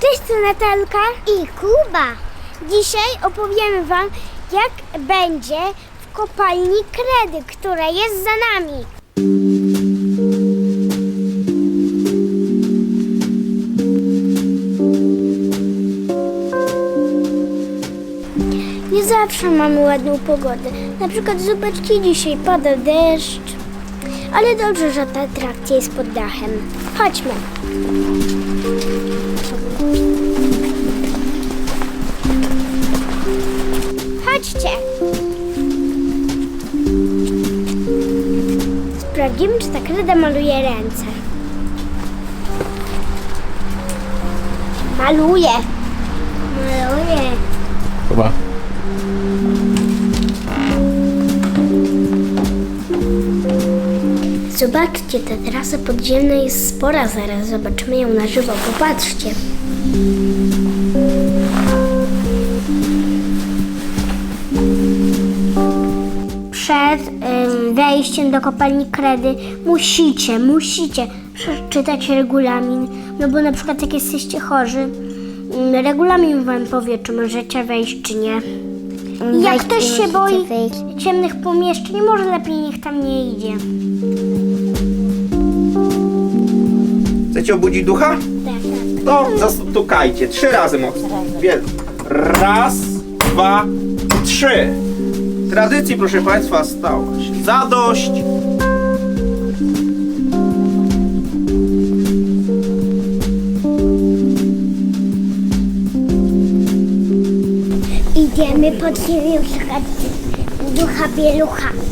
Cześć, tu Natalka i Kuba. Dzisiaj opowiemy Wam, jak będzie w kopalni Kredy, która jest za nami. Nie zawsze mamy ładną pogodę. Na przykład zobaczcie, dzisiaj pada deszcz. Ale dobrze, że ta atrakcja jest pod dachem. Chodźmy. Sprawdzimy, czy ta kreda maluje ręce. Maluje. Maluje. Chyba. Zobaczcie, ta trasa podziemna jest spora, zaraz zobaczymy ją na żywo. Popatrzcie. Przed ym, wejściem do kopalni Kredy musicie, musicie przeczytać regulamin, no bo na przykład jak jesteście chorzy, ym, regulamin wam powie, czy możecie wejść, czy nie. Jak ktoś się boi ciemnych pomieszczeń, może lepiej niech tam nie idzie. Chcecie obudzić ducha? Tak, tak. No, zastukajcie. Trzy razy mocno. Wiel. Raz, dwa, trzy. Tradycji, proszę Państwa, stało się zadość. Idziemy pod ziemię szukać ducha bielucha.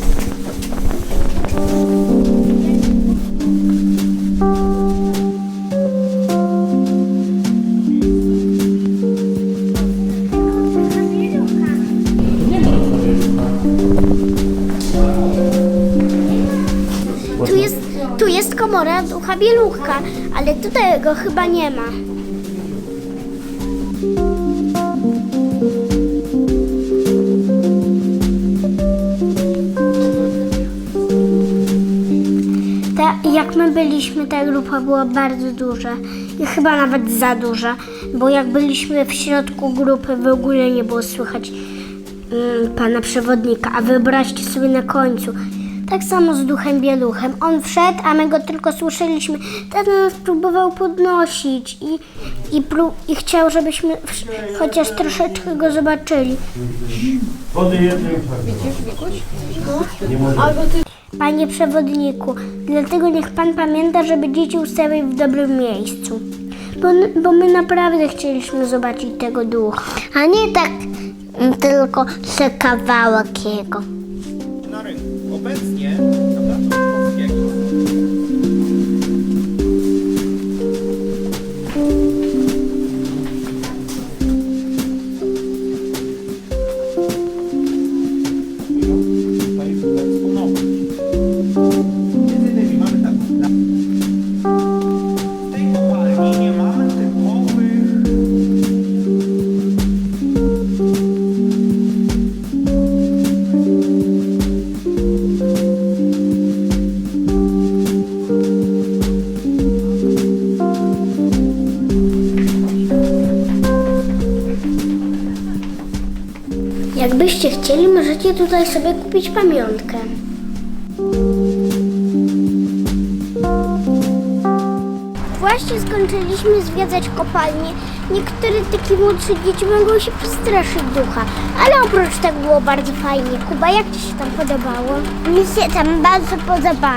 Komora ducha ale tutaj go chyba nie ma. Ta, jak my byliśmy, ta grupa była bardzo duża i chyba nawet za duża, bo jak byliśmy w środku grupy, w ogóle nie było słychać mm, pana przewodnika, a wyobraźcie sobie na końcu. Tak samo z duchem bieluchem. On wszedł, a my go tylko słyszeliśmy. Ten nas próbował podnosić i, i, i chciał, żebyśmy wsz- chociaż troszeczkę go zobaczyli. Panie przewodniku, dlatego niech pan pamięta, żeby dzieci ustawić w dobrym miejscu. Bo, bo my naprawdę chcieliśmy zobaczyć tego ducha. A nie tak tylko se kawałek jego. Na rynku. Obecnie na placu Polskiego Tutaj Jakbyście chcieli, możecie tutaj sobie kupić pamiątkę. Właśnie skończyliśmy zwiedzać kopalnię. Niektóre takie młodsze dzieci mogą się przestraszyć ducha, ale oprócz tego było bardzo fajnie. Kuba, jak Ci się tam podobało? Mi się tam bardzo podoba.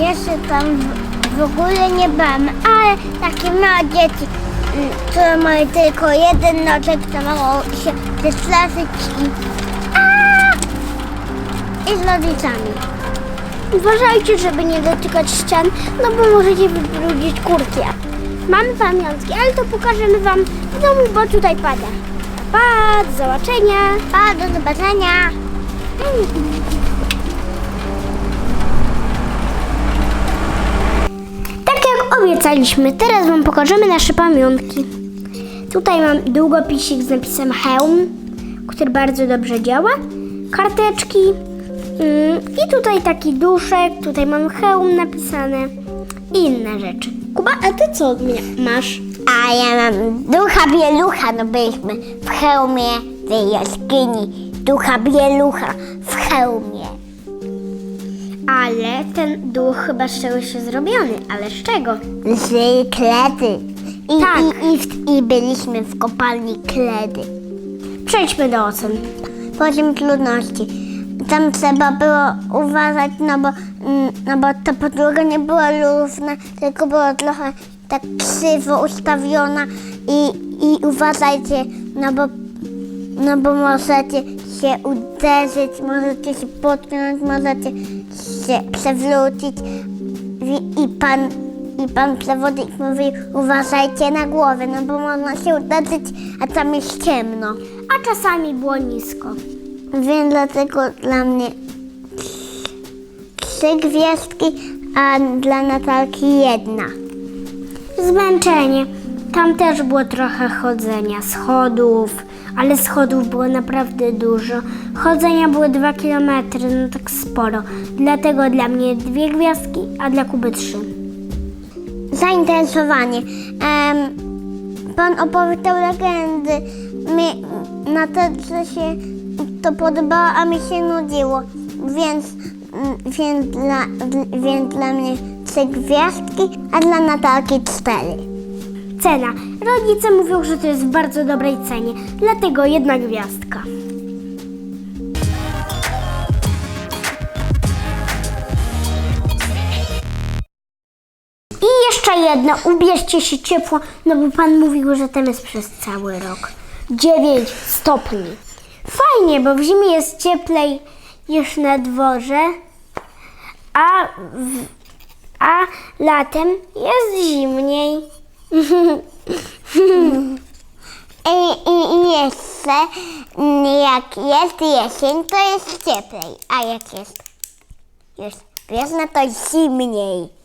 Ja się tam w, w ogóle nie bałam, ale takie małe dzieci, które mają tylko jeden nożek, to mogą się przestraszyć i, i z rodzicami. Uważajcie, żeby nie dotykać ścian, no bo możecie wybrudzić kurtkę. Mamy pamiątki, ale to pokażemy Wam w domu, bo tutaj pada. Pa, do zobaczenia. Pa, do zobaczenia. Obiecaliśmy, teraz Wam pokażemy nasze pamiątki. Tutaj mam długopisik z napisem Hełm, który bardzo dobrze działa. Karteczki. mm, I tutaj taki duszek, tutaj mam hełm napisane i inne rzeczy. Kuba, a ty co mia- masz? A ja mam ducha bielucha, no byliśmy w hełmie tej jaskini. Ducha bielucha w hełmie. Ale ten duch chyba z czegoś jest zrobiony, ale z czego? Z kledy. I, Tak. i, i, w, I byliśmy w kopalni kledy. Przejdźmy do ocen. Poziom trudności. Tam trzeba było uważać, no bo, mm, no bo ta podłoga nie była równa, tylko była trochę tak krzywo ustawiona i, i uważajcie, no bo, no bo możecie się uderzyć, możecie się potknąć, możecie się przewrócić I, pan i pan przewodnik mówi uważajcie na głowę, no bo można się uderzyć, a tam jest ciemno. A czasami było nisko. Więc dlatego dla mnie trzy gwiazdki, a dla Natalki jedna. Zmęczenie. Tam też było trochę chodzenia, schodów, ale schodów było naprawdę dużo. Chodzenia były dwa kilometry, no tak sporo. Dlatego dla mnie dwie gwiazdki, a dla Kuby trzy. Zainteresowanie. Pan opowiadał legendy. Mi, Natalce się to podobało, a mi się nudziło. Więc, mm, więc, dla, więc dla mnie trzy gwiazdki, a dla Natalki cztery. Cena. Rodzice mówią, że to jest w bardzo dobrej cenie, dlatego jedna gwiazdka. I jeszcze jedno, ubierzcie się ciepło, no bo pan mówił, że tam jest przez cały rok. 9 stopni. Fajnie, bo w zimie jest cieplej niż na dworze, a, w, a latem jest zimniej. I, i, jeszcze jak jest jesień, to jest cieplej, a jak jest już wiosna, to zimniej.